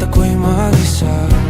ba't ako'y mag-isa?